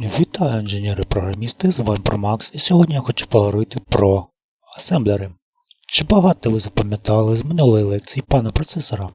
Вітаю інженери-програмісти, з вами ProMax і сьогодні я хочу поговорити про асемблери. Чи багато ви запам'ятали з минулої лекції пана процесора?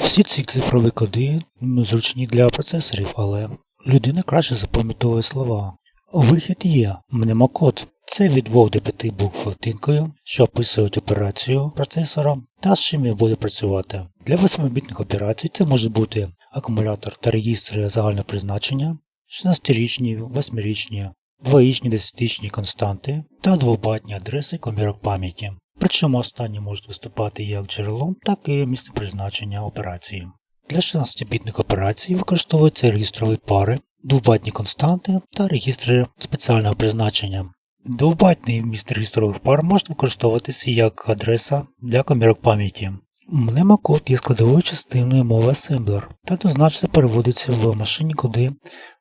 Всі ці цифрові коди зручні для процесорів, але людина краще запам'ятовує слова. Вихід є, мнемокод. Це від 2 до 5 букв латинкою, що описують операцію процесора та з чим він буде працювати. Для 8-бітних операцій це може бути акумулятор та регістри загального призначення, 16-річні, 8-річні, 2-річні 10-річні константи та двобатні адреси комірок пам'яті. Причому останні можуть виступати як джерелом, так і місцем призначення операції. Для 16-бітних операцій використовуються регістрові пари, двобатні константи та регістри спеціального призначення. Двобатний вміст регістрових пар може використовуватися як адреса для комірок пам'яті. Мнемокод є складовою частиною мови асемблер та дозначно переводиться в машині коди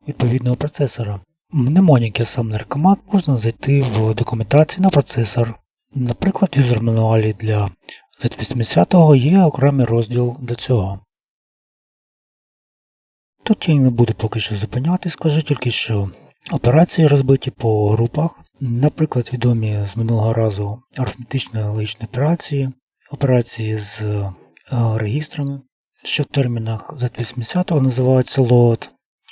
відповідного процесора. Мнемоніки асемблер команд можна знайти в документації на процесор. Наприклад, в юзер мануалі для Z80 є окремий розділ для цього. Тут я не буду поки що зупиняти, скажу тільки, що операції розбиті по групах, наприклад, відомі з минулого разу арифметично логічні операції, операції з е, регістрами, що в термінах Z80 називаються LOAD,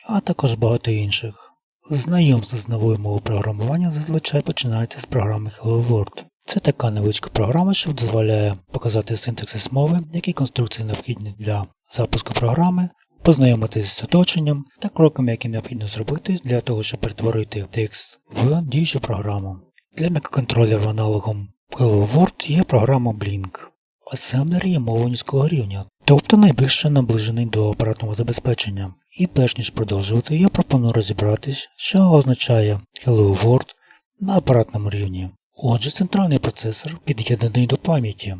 а також багато інших. Знайомство з новою мовою програмування зазвичай починається з програми Hello World. Це така невеличка програма, що дозволяє показати синтаксис мови, які конструкції необхідні для запуску програми, познайомитися з оточенням та кроками, які необхідно зробити для того, щоб перетворити текст в діючу програму. Для мікроконтролеру аналогом Hello World є програма Blink. Асемблер є мовою низького рівня, тобто найбільше наближений до апаратного забезпечення. І перш ніж продовжувати, я пропоную розібратись, що означає Hello World на апаратному рівні. Отже, центральний процесор під'єднаний до пам'яті.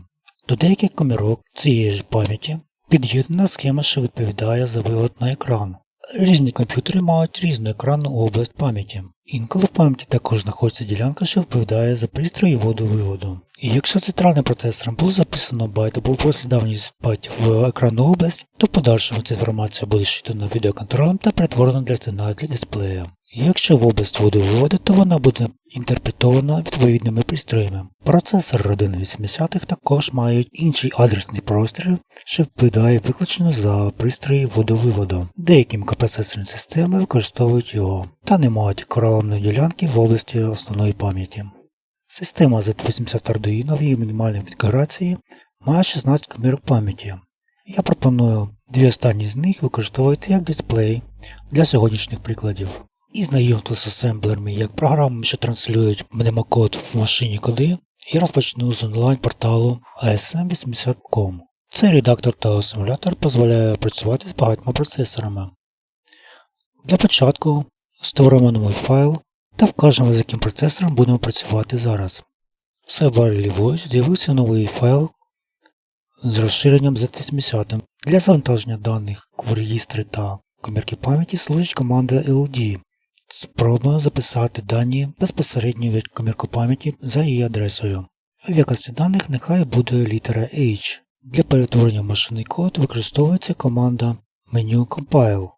До деяких комірок цієї ж пам'яті під'єднана схема, що відповідає за вивод на екран. Різні комп'ютери мають різну екранну область пам'яті. Інколи в пам'яті також знаходиться ділянка, що відповідає за пристрої вводу-виводу. І якщо центральним процесором було записано байт або послідовність байтів в екранну область, то в подальшому ця інформація буде щитана відеоконтролем та перетворена для сценарію для дисплея. Якщо в область вводу-виводу, то вона буде інтерпретована відповідними пристроями. Процесор родини 80-х також мають інший адресний простір, що відповідає виключно за пристрої вводу-виводу. Деякі мікропроцесорні системи використовують його, та не мають кораловної ділянки в області основної пам'яті. Система Z80 Arduino в її мінімальній конфігурації має 16 камер пам'яті. Я пропоную дві останні з них використовувати як дисплей для сьогоднішніх прикладів. І знайомство з асемблерами як програмами, що транслюють мнемокод в машині коди, я розпочну з онлайн-порталу ASM80.com. Цей редактор та симулятор дозволяє працювати з багатьма процесорами. Для початку створимо новий файл та вкажемо, з яким процесором будемо працювати зараз. В сайбарі ліворуч з'явився новий файл з розширенням Z80. Для завантаження даних в реєстри та комірки пам'яті служить команда LD. Спробуємо записати дані безпосередньо від комірку пам'яті за її адресою. В якості даних нехай буде літера H. Для перетворення в машинний код використовується команда меню Compile.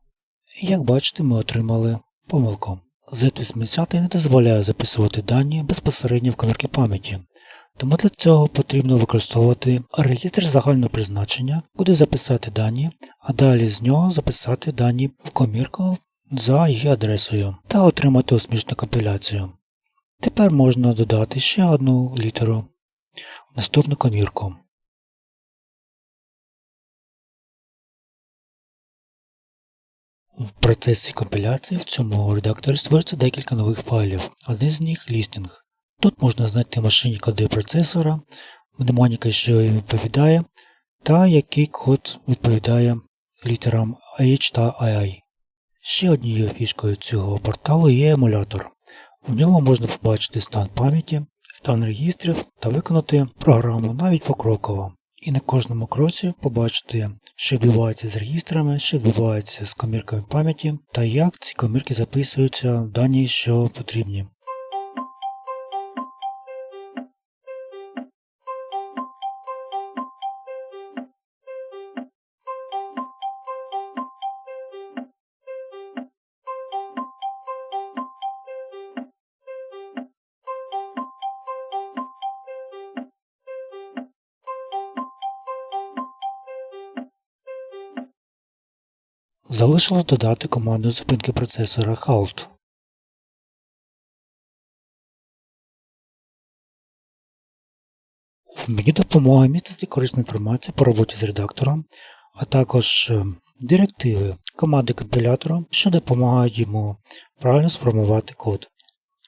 Як бачите, ми отримали помилку. Z80 не дозволяє записувати дані безпосередньо в комірки пам'яті, тому для цього потрібно використовувати регістр загального призначення, куди записати дані, а далі з нього записати дані в комірку за її адресою та отримати успішну компіляцію. Тепер можна додати ще одну літеру в наступну комірку. В процесі компіляції в цьому редакторі створюється декілька нових файлів. Один з них лістинг. Тут можна знайти машині коди процесора, мнемоніка, що їм відповідає, та який код відповідає літерам H та II. Ще однією фішкою цього порталу є емулятор. У ньому можна побачити стан пам'яті, стан регістрів та виконати програму навіть покроково. І на кожному кроці побачити, що відбувається з регістрами, що відбувається з комірками пам'яті та як ці комірки записуються в дані, що потрібні. Залишилось додати команду зупинки процесора halt. В меню допомоги міститься корисна інформація по роботі з редактором, а також е, директиви команди компілятора, що допомагають йому правильно сформувати код.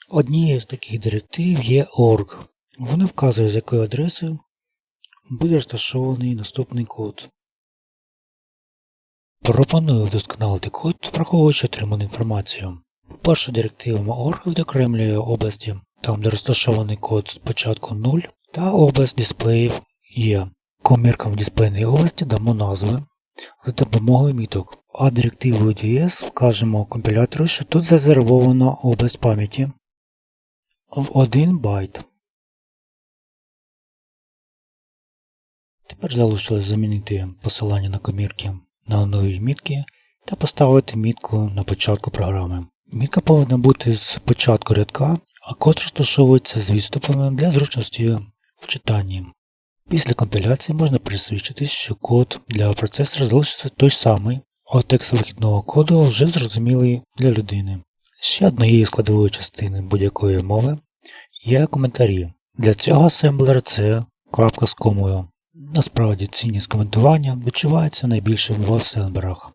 Однією з таких директив є org. Вона вказує, з якою адресою буде розташований наступний код. Пропоную вдосконалити код, враховуючи отриману інформацію. Перша директива org відокремлює області, там де розташований код спочатку 0 та область дисплеїв є. Коміркам в дисплейній області дамо назви за допомогою міток, а директивою DS вкажемо компілятору, що тут зарезервована область пам'яті в 1 байт. Тепер залишилось замінити посилання на комірки на нові мітки та поставити мітку на початку програми. Мітка повинна бути з початку рядка, а код розташовується з відступами для зручності в читанні. Після компіляції можна присвідчитись, що код для процесора залишиться той самий, а текст вихідного коду вже зрозумілий для людини. Ще однією складовою частиною будь-якої мови є коментарі. Для цього асемблер це крапка з комою. Насправді цінність коментування відчувається найбільше в асемблерах.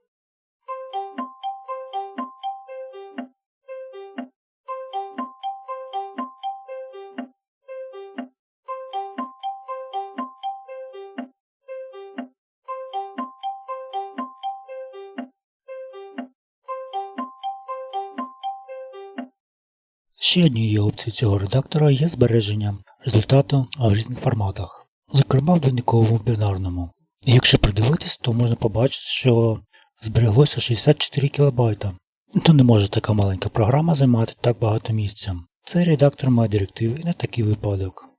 Ще однією опцією цього редактора є збереження результату в різних форматах, зокрема в двійниковому бінарному. І якщо придивитись, то можна побачити, що збереглося 64 кБ. То не може така маленька програма займати так багато місця. Цей редактор має директиви і на такий випадок.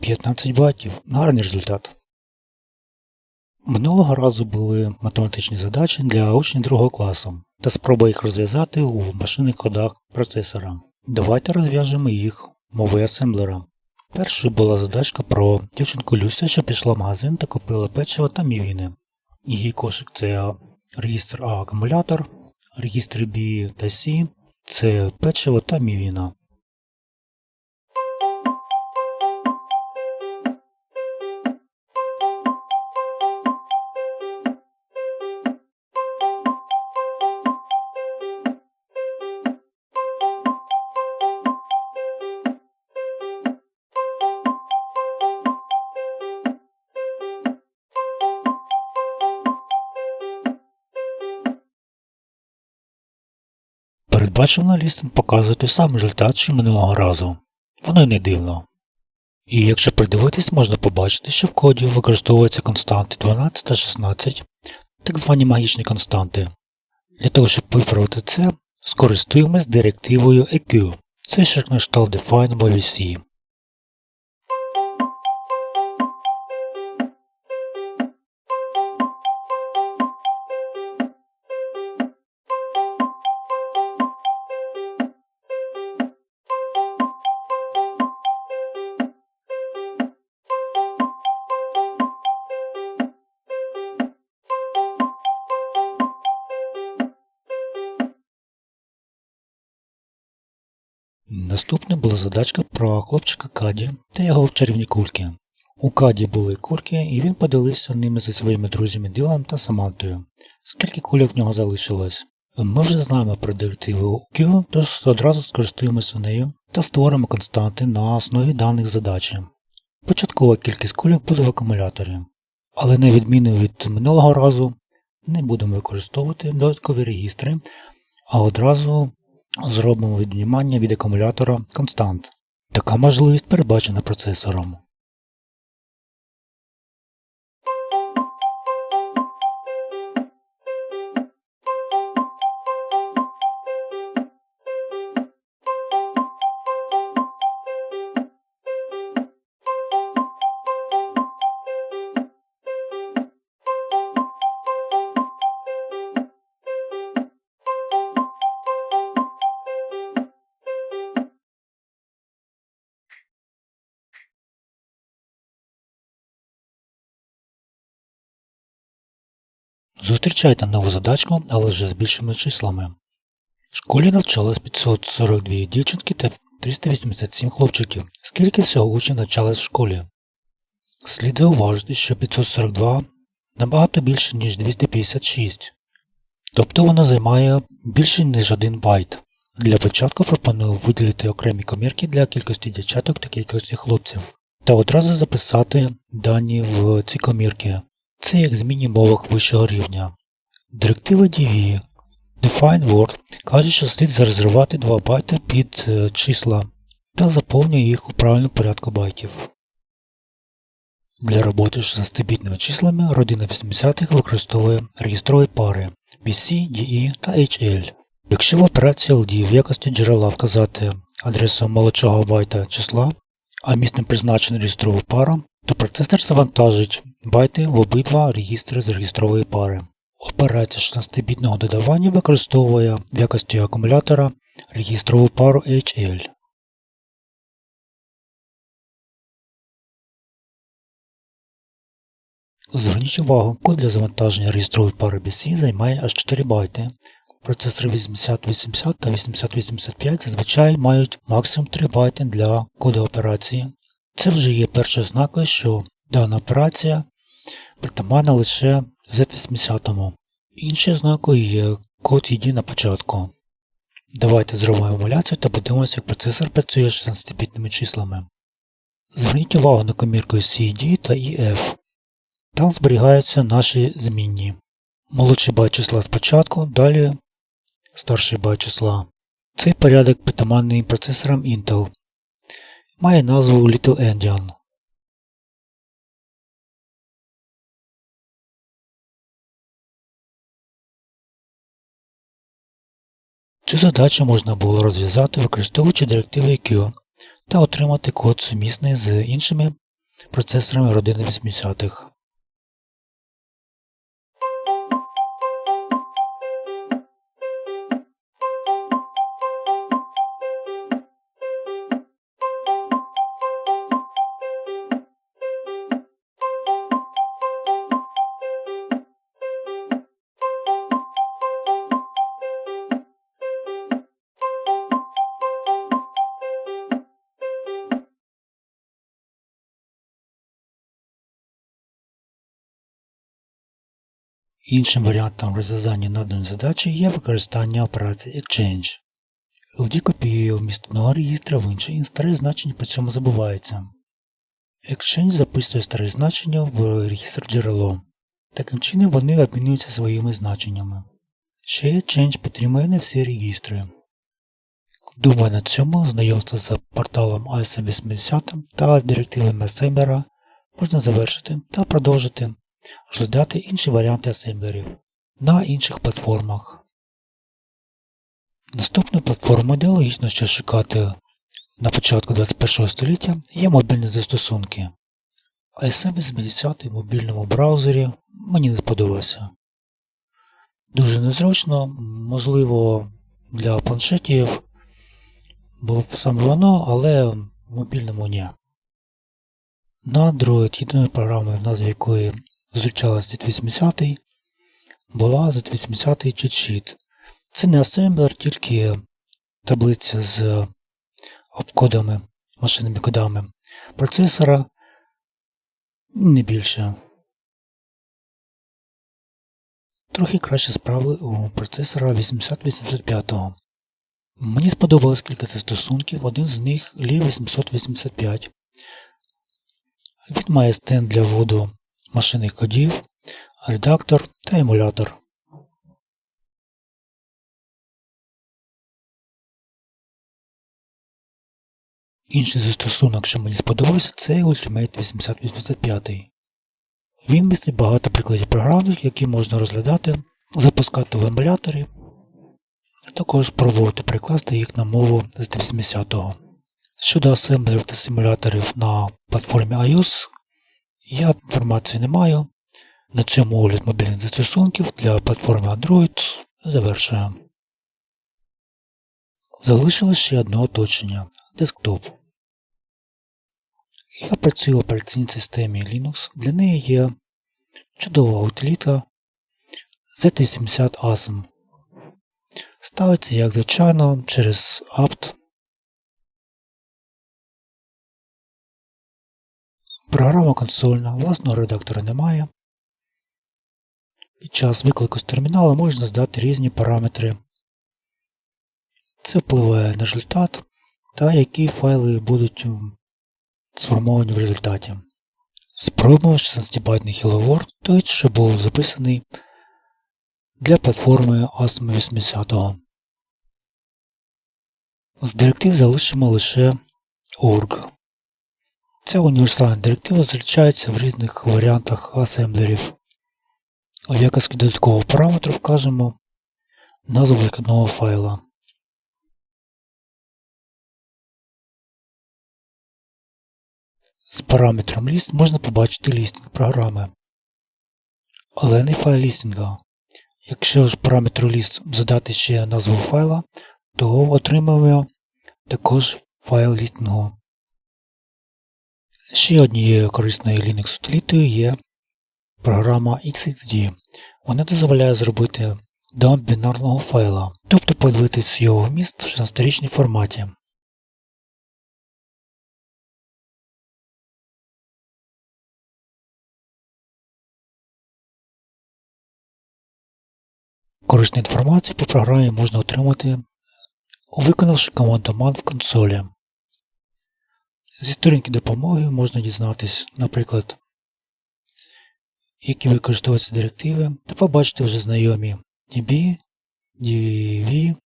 П'ятнадцять батів. Гарний результат. Минулого разу були математичні задачі для учнів другого класу та спроба їх розв'язати у машинних кодах процесора. Давайте розв'яжемо їх мовою асемблера. Першою була задачка про дівчинку Люся, що пішла в магазин та купила печиво та мівіни. Її кошик це регістр А акумулятор, регістри B та C це печиво та мівіна. Передбачена на показує той самий результат, що минулого разу. Воно й не дивно. І якщо придивитись, можна побачити, що в коді використовуються константи 12 та 16, так звані магічні константи. Для того, щоб виправити це, скористуємось директивою EQ. Це ще кшталт define by VC. Була задачка про хлопчика Каді та його чарівні кульки. У Каді були кульки, і він поділився ними зі своїми друзями Ділом та Самантою. Скільки кульок в нього залишилось? Ми вже знаємо про директиву Q, тож одразу скористуємося нею та створимо константи на основі даних задачі. Початкова кількість кульок буде в акумуляторі. Але на відміну від минулого разу, не будемо використовувати додаткові регістри, а одразу Зробимо віднімання від акумулятора констант. Така можливість передбачена процесором. Зустрічайте нову задачку, але вже з більшими числами. В школі навчалось 542 дівчинки та 387 хлопчиків. Скільки всього учнів навчалось в школі? Слід зауважити, що 542 набагато більше, ніж 256. Тобто воно займає більше, ніж 1 байт. Для початку пропоную виділити окремі комірки для кількості дівчаток та кількості хлопців. Та одразу записати дані в ці комірки. Це як змінні мовах вищого рівня. Директива DV Define Word каже, що слід зарезервувати 2 байти під е, числа та заповнює їх у правильному порядку байтів. Для роботи з 16-бітними числами родина 80-х використовує реєстрові пари BC, DE та HL. Якщо в операції LD в якості джерела вказати адресу молодшого байта числа, а місцем призначена реєстрова пара, то процесор завантажить байти в обидва регістри з реєстрової пари. Операція 16-бітного додавання використовує в якості акумулятора регістрову пару HL. Зверніть увагу, код для завантаження реєстрової пари BC займає аж 4 байти. Процесори 8080 та 8085 зазвичай мають максимум 3 байти для коду операції. Це вже є перша ознака, що дана операція притаманна лише Z80. Іншою ознакою є код ID на початку. Давайте зробимо емуляцію та подивимося, як процесор працює з 16-бітними числами. Зверніть увагу на комірку CD та EF. Там зберігаються наші змінні. Молодший байт числа спочатку, далі старший байт числа. Цей порядок притаманний процесорам Intel. Має назву Little Endian. Цю задачу можна було розв'язати, використовуючи директиви IQ та отримати код сумісний з іншими процесорами родини 80-х. Іншим варіантом розв'язання наданої задачі є використання операції Exchange. LD копіює вмістного реєстра в інший і старе значення при цьому забувається. Exchange записує старе значення в реєстр джерело. Таким чином вони обмінюються своїми значеннями. Ще Exchange підтримує не всі реєстри. Думаю, на цьому знайомство з порталом ISM80 та директивами Assembler можна завершити та продовжити розглядати інші варіанти асемблерів на інших платформах. Наступною платформою, де логічно що шукати на початку 21 століття, є мобільні застосунки. ASM 80 в мобільному браузері мені не сподобався. Дуже незручно, можливо, для планшетів було саме воно, але в мобільному ні. На Android єдиною програмою, в назві якої зустрічалась Z80, була Z80 cheat Це не асемблер, тільки таблиця з обкодами, машинними кодами процесора, не більше. Трохи краще справи у процесора 8085. Мені сподобалось кілька застосунків, один з них Li 885. Він має стенд для вводу машинних кодів, редактор та емулятор. Інший застосунок, що мені сподобався, це Ultimate 8085. Він містить багато прикладів програм, які можна розглядати, запускати в емуляторі, а також спробувати прикласти їх на мову з 80-го. Щодо асемблерів та симуляторів на платформі iOS, я інформації не маю. На цьому огляд мобільних застосунків для платформи Android завершуємо. Залишилось ще одне оточення десктоп. Я працюю в операційній системі Linux. Для неї є чудова утиліта Z80 ASM. Ставиться, як звичайно, через apt. Програма консольна, власного редактора немає. Під час виклику з терміналу можна здати різні параметри. Це впливає на результат та які файли будуть сформовані в результаті. Спробуємо 16-байтний Hello World, той, що був записаний для платформи ASM 80. З директив залишимо лише org. Ця універсальна директива зустрічається в різних варіантах асемблерів. У якості додаткового параметру вкажемо назву викидного файла. З параметром list можна побачити лістинг програми, але не файл лістинга. Якщо ж параметру list задати ще назву файла, то отримаємо також файл лістингу. Ще однією корисною Linux утилітою є програма XXD. Вона дозволяє зробити дамп бінарного файла, тобто подивитися його вміст в 16-річній форматі. Корисну інформацію по програмі можна отримати, виконавши команду man в консолі. Зі сторінки допомоги можна дізнатися, наприклад, які використовуються директиви, та побачити вже знайомі DB, DV,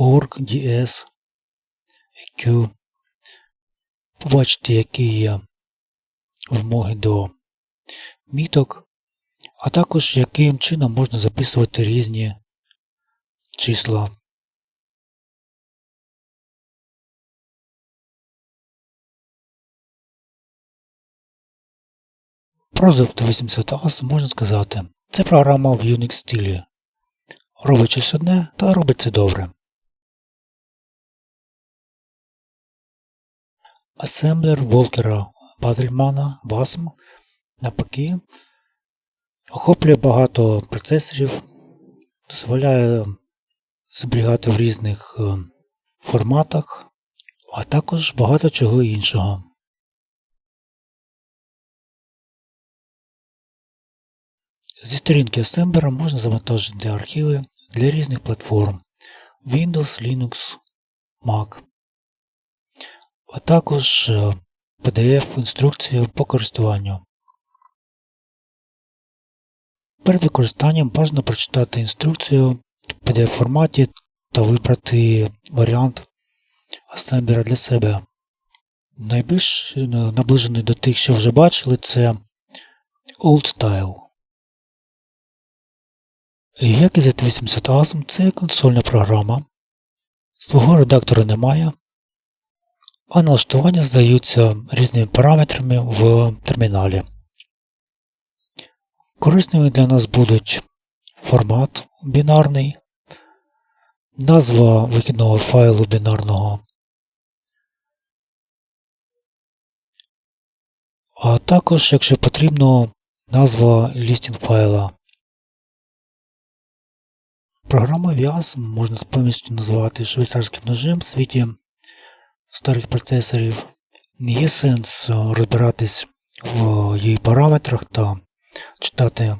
org, DS, EQ, побачити, які є вимоги до міток, а також яким чином можна записувати різні числа. Про ZOP80AS можна сказати, це програма в Unix стилі. Робить щось одне, та робить це добре. Асемблер Волкера Бадрельмана WASM навпаки охоплює багато процесорів, дозволяє зберігати в різних е, форматах, а також багато чого іншого. Зі сторінки Assembler можна завантажити архіви для різних платформ Windows, Linux, Mac, а також PDF-інструкцію по користуванню. Перед використанням бажано прочитати інструкцію в PDF-форматі та вибрати варіант Assembler для себе. Найбільш е, наближений до тих, що вже бачили, це Old Style. Як і Z80 ASM, це консольна програма. Свого редактора немає, а налаштування здаються різними параметрами в терміналі. Корисними для нас будуть формат бінарний, назва вихідного файлу бінарного, а також, якщо потрібно, назва лістінг файла. Програма VIAS можна з повністю назвати швейцарським ножем в світі старих процесорів. Є сенс розбиратись в її параметрах та читати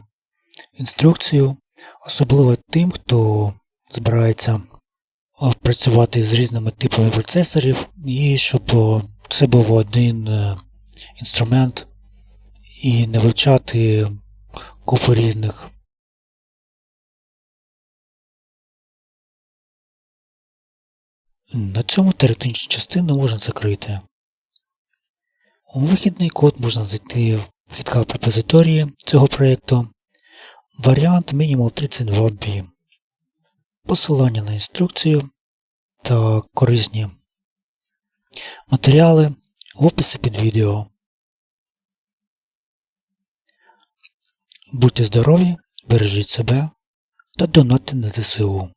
інструкцію, особливо тим, хто збирається працювати з різними типами процесорів, і щоб це був один е, інструмент і не вивчати купу різних. На цьому теоретичну частину можна закрити. Вихідний код можна зайти в GitHub репозиторії цього проєкту. Варіант Minimal 32B. Посилання на інструкцію та корисні матеріали в описі під відео. Будьте здорові, бережіть себе та донатьте на ЗСУ.